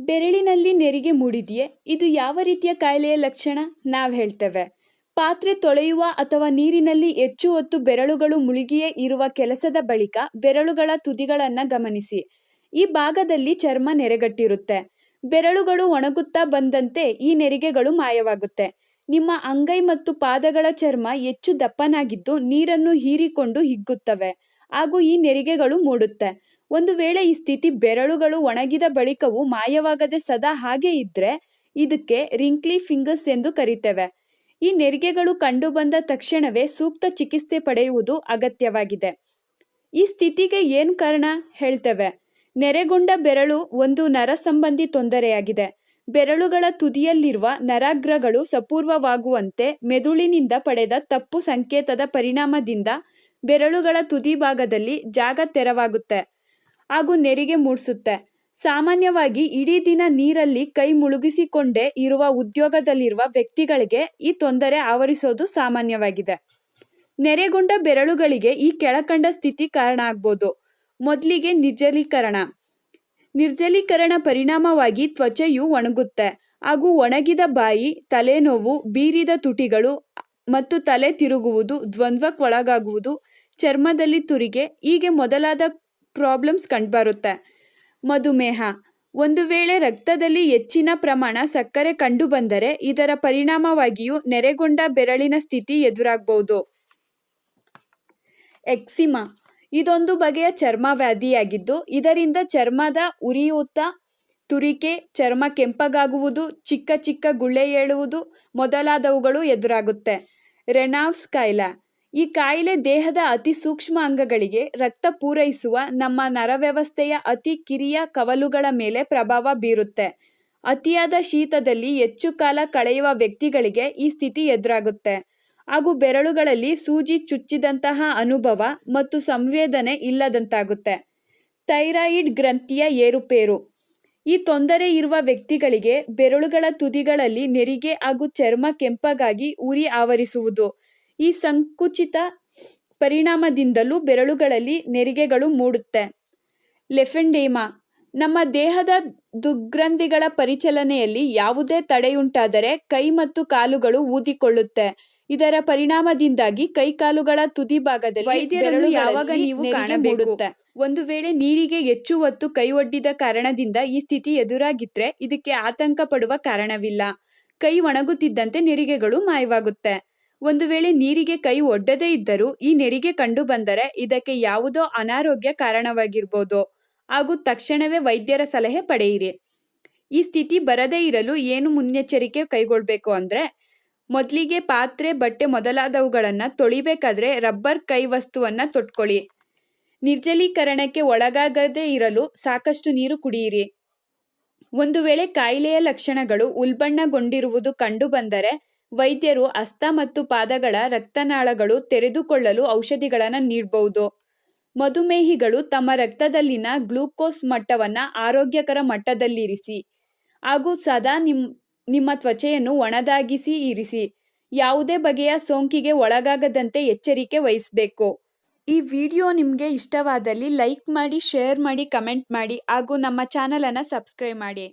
ಬೆರಳಿನಲ್ಲಿ ನೆರಿಗೆ ಮೂಡಿದೆಯೇ? ಇದು ಯಾವ ರೀತಿಯ ಕಾಯಿಲೆಯ ಲಕ್ಷಣ? ನಾವು ಹೇಳ್ತೇವೆ. ಪಾತ್ರೆ ತೊಳೆಯುವ ಅಥವಾ ನೀರಿನಲ್ಲಿ ಹೆಚ್ಚು ಹೊತ್ತು ಬೆರಳುಗಳು ಮುಳುಗಿಯೇ ಇರುವ ಕೆಲಸದ ಬಳಿಕ ಬೆರಳುಗಳ ತುದಿಗಳನ್ನು ಗಮನಿಸಿ. ಈ ಭಾಗದಲ್ಲಿ ಚರ್ಮ ನೆರೆಗಟ್ಟಿರುತ್ತೆ. ಬೆರಳುಗಳು ಒಣಗುತ್ತಾ ಬಂದಂತೆ ಈ ನೆರಿಗೆಗಳು ಮಾಯವಾಗುತ್ತೆ. ನಿಮ್ಮ ಅಂಗೈ ಮತ್ತು ಪಾದಗಳ ಚರ್ಮ ಹೆಚ್ಚು ದಪ್ಪನಾಗಿದ್ದು ನೀರನ್ನು ಹೀರಿಕೊಂಡು ಹಿಗ್ಗುತ್ತವೆ. ಹಾಗೂ ಈ ನೆರಿಗೆಗಳು ಮೂಡುತ್ತೆ. ಒಂದು ವೇಳೆ ಈ ಸ್ಥಿತಿ ಬೆರಳುಗಳು ಒಣಗಿದ ಬಳಿಕವೂ ಮಾಯವಾಗದೆ ಸದಾ ಹಾಗೆ ಇದ್ರೆ ಇದಕ್ಕೆ ರಿಂಕ್ಲಿ ಫಿಂಗರ್ಸ್ ಎಂದು ಕರಿತೇವೆ. ಈ ನೆರಿಗೆಗಳು ಕಂಡುಬಂದ ತಕ್ಷಣವೇ ಸೂಕ್ತ ಚಿಕಿತ್ಸೆ ಪಡೆಯುವುದು ಅಗತ್ಯವಾಗಿದೆ. ಈ ಸ್ಥಿತಿಗೆ ಏನು ಕಾರಣ? ಹೇಳ್ತೇವೆ. ನೆರೆಗೊಂಡ ಬೆರಳು ಒಂದು ನರ ಸಂಬಂಧಿ ತೊಂದರೆಯಾಗಿದೆ. ಬೆರಳುಗಳ ತುದಿಯಲ್ಲಿರುವ ನರಾಗ್ರಗಳು ಸಪೂರ್ವವಾಗುವಂತೆ ಮೆದುಳಿನಿಂದ ಪಡೆದ ತಪ್ಪು ಸಂಕೇತದ ಪರಿಣಾಮದಿಂದ ಬೆರಳುಗಳ ತುದಿ ಭಾಗದಲ್ಲಿ ಜಾಗ ತೆರವಾಗುತ್ತೆ. ಹಾಗೂ ನೆರಿಗೆ ಮೂಡಿಸುತ್ತೆ. ಸಾಮಾನ್ಯವಾಗಿ ಇಡೀ ದಿನ ನೀರಲ್ಲಿ ಕೈ ಮುಳುಗಿಸಿಕೊಂಡೇ ಇರುವ ಉದ್ಯೋಗದಲ್ಲಿರುವ ವ್ಯಕ್ತಿಗಳಿಗೆ ಈ ತೊಂದರೆ ಆವರಿಸೋದು ಸಾಮಾನ್ಯವಾಗಿದೆ. ನೆರೆಗೊಂಡ ಬೆರಳುಗಳಿಗೆ ಈ ಕೆಳಕಂಡ ಸ್ಥಿತಿ ಕಾರಣ ಆಗ್ಬೋದು. ಮೊದಲಿಗೆ ನಿರ್ಜಲೀಕರಣ. ನಿರ್ಜಲೀಕರಣ ಪರಿಣಾಮವಾಗಿ ತ್ವಚೆಯು ಒಣಗುತ್ತೆ. ಹಾಗೂ ಒಣಗಿದ ಬಾಯಿ, ತಲೆನೋವು, ಬೀರಿದ ತುಟಿಗಳು ಮತ್ತು ತಲೆ ತಿರುಗುವುದು, ದ್ವಂದ್ವಕ್ಕೊಳಗಾಗುವುದು, ಚರ್ಮದಲ್ಲಿ ತುರಿಗೆ, ಹೀಗೆ ಮೊದಲಾದ ಪ್ರಾಬ್ಲಮ್ಸ್ ಕಂಡುಬರುತ್ತೆ. ಮಧುಮೇಹ. ಒಂದು ವೇಳೆ ರಕ್ತದಲ್ಲಿ ಹೆಚ್ಚಿನ ಪ್ರಮಾಣ ಸಕ್ಕರೆ ಕಂಡುಬಂದರೆ ಇದರ ಪರಿಣಾಮವಾಗಿಯೂ ನೆರೆಗೊಂಡ ಬೆರಳಿನ ಸ್ಥಿತಿ ಎದುರಾಗಬಹುದು ಎಕ್ಸಿಮಾ. ಇದೊಂದು ಬಗೆಯ ಚರ್ಮ ವ್ಯಾಧಿಯಾಗಿದ್ದು, ಇದರಿಂದ ಚರ್ಮದ ಉರಿಯೂತ ತುರಿಕೆ, ಚರ್ಮ ಕೆಂಪಗಾಗುವುದು, ಚಿಕ್ಕ ಚಿಕ್ಕ ಗುಳ್ಳೆ ಏಳುವುದು ಮೊದಲಾದವುಗಳು ಎದುರಾಗುತ್ತೆ. ರೆನಾಲ್ಡ್ಸ್ ಕಾಯಿಲೆ ಈ ಕಾಯಿಲೆ ದೇಹದ ಅತಿ ಸೂಕ್ಷ್ಮ ಅಂಗಗಳಿಗೆ ರಕ್ತ ಪೂರೈಸುವ ನಮ್ಮ ನರವ್ಯವಸ್ಥೆಯ ಅತಿ ಕಿರಿಯ ಕವಲುಗಳ ಮೇಲೆ ಪ್ರಭಾವ ಬೀರುತ್ತೆ. ಅತಿಯಾದ ಶೀತದಲ್ಲಿ ಹೆಚ್ಚು ಕಾಲ ಕಳೆಯುವ ವ್ಯಕ್ತಿಗಳಿಗೆ ಈ ಸ್ಥಿತಿ ಎದುರಾಗುತ್ತೆ. ಹಾಗೂ ಬೆರಳುಗಳಲ್ಲಿ ಸೂಜಿ ಚುಚ್ಚಿದಂತಹ ಅನುಭವ ಮತ್ತು ಸಂವೇದನೆ ಇಲ್ಲದಂತಾಗುತ್ತೆ. ಥೈರಾಯಿಡ್ ಗ್ರಂಥಿಯ ಏರುಪೇರು. ಈ ತೊಂದರೆ ಇರುವ ವ್ಯಕ್ತಿಗಳಿಗೆ ಬೆರಳುಗಳ ತುದಿಗಳಲ್ಲಿ ನೆರಿಗೆ ಹಾಗೂ ಚರ್ಮ ಕೆಂಪಗಾಗಿ ಉರಿ ಆವರಿಸುವುದು. ಈ ಸಂಕುಚಿತ ಪರಿಣಾಮದಿಂದಲೂ ಬೆರಳುಗಳಲ್ಲಿ ನೆರಿಗೆಗಳು ಮೂಡುತ್ತೆ. ಲೆಫೆಂಡೇಮಾ ನಮ್ಮ ದೇಹದ ದುಗ್ರಂಥಿಗಳ ಪರಿಚಲನೆಯಲ್ಲಿ ಯಾವುದೇ ತಡೆಯುಂಟಾದರೆ ಕೈ ಮತ್ತು ಕಾಲುಗಳು ಊದಿಕೊಳ್ಳುತ್ತೆ. ಇದರ ಪರಿಣಾಮದಿಂದಾಗಿ ಕೈ ಕಾಲುಗಳ ತುದಿ ಭಾಗದಲ್ಲಿ ವೈದ್ಯರನ್ನು ಯಾವಾಗ ನೀವು ಕಾಣಬೇಕುತ್ತೆ ಒಂದು ವೇಳೆ ನೀರಿಗೆ ಹೆಚ್ಚು ಹೊತ್ತು ಕೈ ಒಡ್ಡಿದ ಕಾರಣದಿಂದ ಈ ಸ್ಥಿತಿ ಎದುರಾಗಿದ್ರೆ ಇದಕ್ಕೆ ಆತಂಕ ಪಡುವ ಕಾರಣವಿಲ್ಲ. ಕೈ ಒಣಗುತ್ತಿದ್ದಂತೆ ನೆರಿಗೆಗಳು ಮಾಯವಾಗುತ್ತೆ. ಒಂದು ವೇಳೆ ನೀರಿಗೆ ಕೈ ಒಡ್ಡದೇ ಇದ್ದರೂ ಈ ನೆರಿಗೆ ಕಂಡು ಬಂದರೆ ಇದಕ್ಕೆ ಯಾವುದೋ ಅನಾರೋಗ್ಯ ಕಾರಣವಾಗಿರ್ಬೋದು. ಹಾಗೂ ತಕ್ಷಣವೇ ವೈದ್ಯರ ಸಲಹೆ ಪಡೆಯಿರಿ. ಈ ಸ್ಥಿತಿ ಬರದೇ ಇರಲು ಏನು ಮುನ್ನೆಚ್ಚರಿಕೆ ಕೈಗೊಳ್ಬೇಕು ಅಂದ್ರೆ, ಮೊದಲಿಗೆ ಪಾತ್ರೆ, ಬಟ್ಟೆ ಮೊದಲಾದವುಗಳನ್ನ ತೊಳಿಬೇಕಾದ್ರೆ ರಬ್ಬರ್ ಕೈ ವಸ್ತುವನ್ನ ತೊಟ್ಕೊಳ್ಳಿ. ನಿರ್ಜಲೀಕರಣಕ್ಕೆ ಒಳಗಾಗದೇ ಇರಲು ಸಾಕಷ್ಟು ನೀರು ಕುಡಿಯಿರಿ. ಒಂದು ವೇಳೆ ಕಾಯಿಲೆಯ ಲಕ್ಷಣಗಳು ಉಲ್ಬಣ್ಣಗೊಂಡಿರುವುದು ಕಂಡುಬಂದರೆ ವೈದ್ಯರು ಹಸ್ತ ಮತ್ತು ಪಾದಗಳ ರಕ್ತನಾಳಗಳು ತೆರೆದುಕೊಳ್ಳಲು ಔಷಧಿಗಳನ್ನು ನೀಡಬಹುದು ಮಧುಮೇಹಿಗಳು ತಮ್ಮ ರಕ್ತದಲ್ಲಿನ ಗ್ಲೂಕೋಸ್ ಮಟ್ಟವನ್ನು ಆರೋಗ್ಯಕರ ಮಟ್ಟದಲ್ಲಿರಿಸಿ ಹಾಗೂ ಸದಾ ನಿಮ್, ನಿಮ್ಮ ತ್ವಚೆಯನ್ನು ಒಣದಾಗಿಸಿ ಇರಿಸಿ. ಯಾವುದೇ ಬಗೆಯ ಸೋಂಕಿಗೆ ಒಳಗಾಗದಂತೆ ಎಚ್ಚರಿಕೆ ವಹಿಸಬೇಕು. ಈ ವಿಡಿಯೋ ನಿಮಗೆ ಇಷ್ಟವಾದಲ್ಲಿ ಲೈಕ್ ಮಾಡಿ, ಶೇರ್ ಮಾಡಿ, ಕಮೆಂಟ್ ಮಾಡಿ ಹಾಗೂ ನಮ್ಮ ಚಾನಲನ್ನು ಸಬ್ಸ್ಕ್ರೈಬ್ ಮಾಡಿ.